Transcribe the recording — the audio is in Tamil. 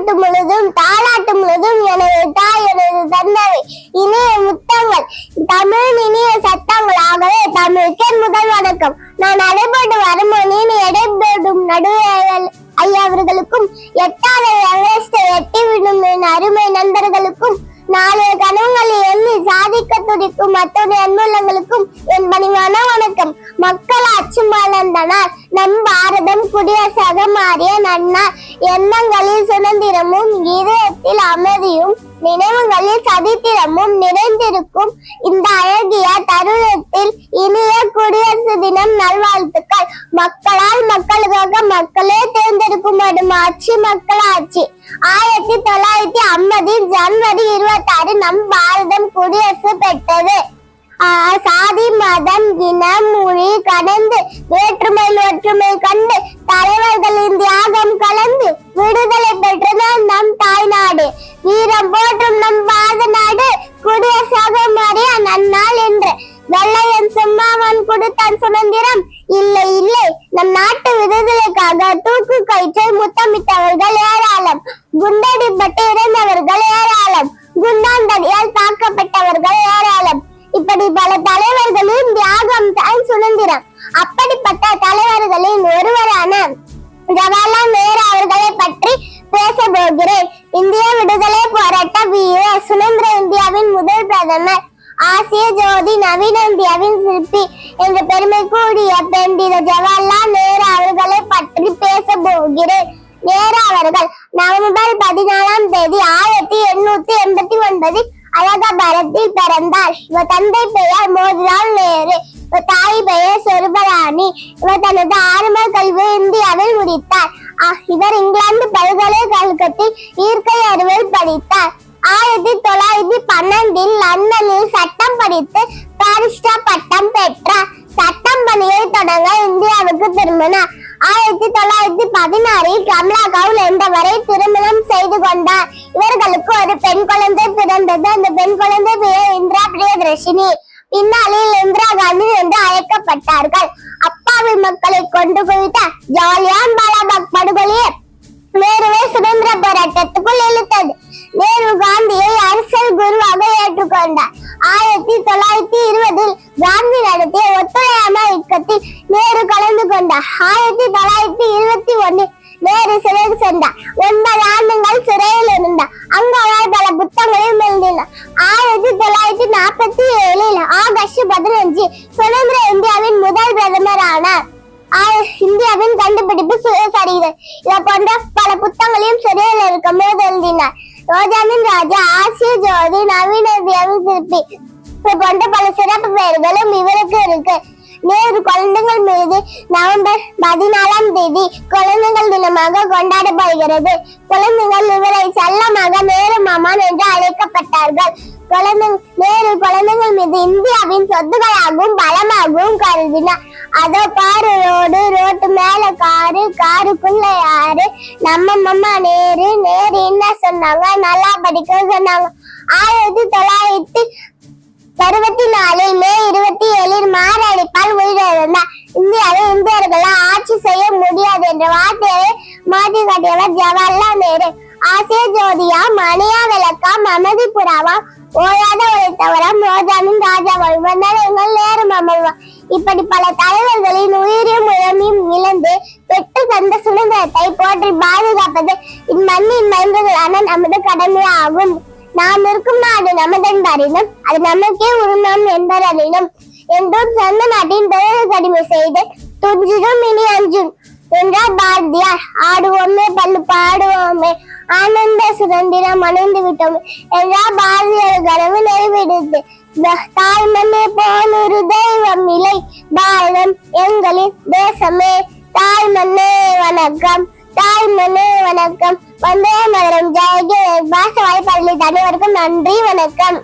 பாலூட்டு முழுதும் தாளாட்டு முழுதும் எனது தாய் எனது தந்தை இனிய முத்தங்கள் தமிழ் இனிய சத்தங்களாகவே தமிழுக்கே முதல் வணக்கம். நான் நடைபெற்று வருமானின் எடைபெறும் நடுவர்கள் ஐயா அவர்களுக்கும் எட்டாத எவரெஸ்டை எட்டிவிடும் என் அருமை நண்பர்களுக்கும் நாளைய கனவுகளை எண்ணி சாதிக்க துடிக்கும் அத்துணை அன்புள்ளங்களுக்கும் என் பணிவான வணக்கம். மக்கள் அச்சு மலர்ந்தனர். நம் பாரதம் குடியரசாக மாறிய நன்னார் எண்ணங்களில் சுதந்திரமும் இதயத்தில் அமைதியும் நினைவுகளில் சதித்திரமும் நிறைந்திருக்கும் இந்த அழகிய தருணத்தில் இனிய குடியரசு தினம் நல்வாழ்த்துக்கள். மக்களால் மக்களுக்காக மக்களே தேர்ந்தெடுக்கும் ஒரு ஆட்சி மக்களாட்சி. ஆயிரத்தி தொள்ளாயிரத்தி ஐம்பதில் ஜனவரி இருபத்தி ஆறு நம் பாரதம் குடியரசு பெற்றது. சாதி மதம் இனம் மொழி கடந்து வேற்றுமையில் ஒற்றுமை கண்டு தலைவர்களின் தியாகம் கலந்து விடுதலை பெற்றது நம் தாய்நாடு. வீரம் போற்றும் நம் பாரத நாடு குடியரசாக மாறிய நன்னாள் என்று. வெள்ளையன் சும்மாவன் கொடுத்தான் சுதந்திரம். இல்லை இல்லை நம் நாட்டு விடுதலைக்காக தூக்கு பிரதமர். ஆசிய ஜோதி நவீன இந்தியாவின் சிற்பி என்ற பெருமை கூடிய பண்டித ஜவஹர்லால் நேரு அவர்களை பற்றி பேச போகிறேன். நேரு அவர்கள் நவம்பர் பதினாலாம் தேதி ஆயிரத்தி எண்ணூத்தி எண்பத்தி ஒன்பதில் அலகாபாரத்தில் பிறந்தார். இவர் தந்தை பெயர் மோதிலால் நேரு. இவர் தாய் பெயர் சொருபராணி. இவர் தனது ஆரம்ப கல்வி இந்தியாவில் முடித்தார். இவர் இங்கிலாந்து பல்கலைக்கழகத்தில் இயற்கை அறிவியல் படித்தார். தொள்ளாயிரத்தி பன்னெண்டில் லண்டனில் சட்டம் படித்து பாரிஸ்டா பட்டம் பெற்றார் சட்டம் பணியை தொடங்க இந்தியாவுக்கு திரும்பினார் ஆயிரத்தி தொள்ளாயிரத்தி பதினாறில் கமலா கவுல் என்பவரை திருமணம் செய்து கொண்டார் இவர்களுக்கு ஒரு பெண் குழந்தை பிறந்தது அந்த பெண் குழந்தை பெயர் இந்திரா பிரியதர்ஷினி பின்னாளில் இந்திரா காந்தி என்று அழைக்கப்பட்டார்கள் அப்பாவி மக்களை கொண்டு குவித்த ஜாலியான் பாலாபாக் படுகொலையை வேறுவே சுதந்திர போராட்டத்துக்குள் இழுத்தது நேரு காந்தியை அரசியல் குருவாக ஏற்றுக்கொண்டார் ஆயிரத்தி தொள்ளாயிரத்தி இருபதில் காந்தி நடத்திய ஒத்துழையாமை இயக்கத்தில் நேரு கலந்து கொண்டார் ஆயிரத்தி தொள்ளாயிரத்தி இருபத்தி ஒன்னில் நேரு சிறைக்கு சென்றார் ஒன்பது ஆண்டுகள் சிறையில் இருந்தார் அங்கு அவர் பல புத்தகங்களையும் எழுதினார். ஆயிரத்தி தொள்ளாயிரத்தி நாற்பத்தி ஏழில் ஆகஸ்ட் பதினஞ்சு சுதந்திர இந்தியாவின் முதல் பிரதமர் ஆனார் இந்தியாவின் கண்டுபிடிப்பு சுயசரிதை. இதை போன்ற பல புத்தகங்களையும் சிறையில் இருக்கும் போது எழுதினார். ரோஜாவின் ராஜா ஆசிய ஜோதி நவீன இந்தியாவின் சிற்பி இது போன்ற பல சிறப்பு பெயர்களும் இவருக்கு இருக்கு. நேரு குழந்தைகள் மீது நவம்பர் பதினாலாம் தேதி குழந்தைகள் தினமாக கொண்டாடப்படுகிறது. குழந்தைகள் இவரை செல்லமாக நேரு மாமான் என்று அழைக்கப்பட்டார்கள். குழந்தை நேரு குழந்தைகள் மீது இந்தியாவின் சொத்துக்களாகவும் பலமாகவும் கருதினார். அதோ பாரு ரோடு ரோட் யாரு காருக்குள்ள யாரு? நம்ம மம்மா நேரு. நேரு என்ன சொன்னாங்க? நல்லா படிக்க சொன்னாங்க. ஆயிரத்தி தொள்ளாயிரத்தி அறுபத்தி நாலில் மே இருபத்தி ஏழில் மாரடைப்பால் உயிரிழந்தார் இந்தியாவில் இந்தியர்களால் ஆட்சி செய்ய முடியாது என்ற வார்த்தையை மாற்றி காட்டியவர் ஜவஹர்லால் நேரு. ஆசிய ஜோதியா மணியா விளக்கா மமதி புறாவா ஓயாத உழைத்தவரம் ரோஜாவின் இவன் தான் எங்கள் நேரும் அமர்வா இப்படி பல தலைவர்களின் உயிரையும் உடமையும் இழந்து பெற்று தந்த சுதந்திரத்தை போற்றி பாதுகாப்பது இம்மண்ணின் மைந்தர்களான நமது கடமையாகும். நாம் இருக்கும் நாடு நமதென்பறினும் அது நமக்கே உரிமம் என்பதறினும் என்றும் சொந்த நாட்டின் தொழில் கடிமை செய்து துஞ்சிடும் இனி அஞ்சும். என்றார் பாரதியார். ஆடுவோமே பல்லு பாடுவோமே ஆனந்த சுதந்திரம் அடைந்து விட்டோம் எல்லா பாரதியார் கனவு நிறைவேறுது தாய் மண்ணே போனொரு தெய்வம் இல்லை. பாரதம் எங்களின் தேசமே. தாய் மண்ணே வணக்கம். தாய் மண்ணே வணக்கம். வந்தே மதுரம். ஜெய பாச வாய்ப்பள்ளி அனைவருக்கும் நன்றி வணக்கம்.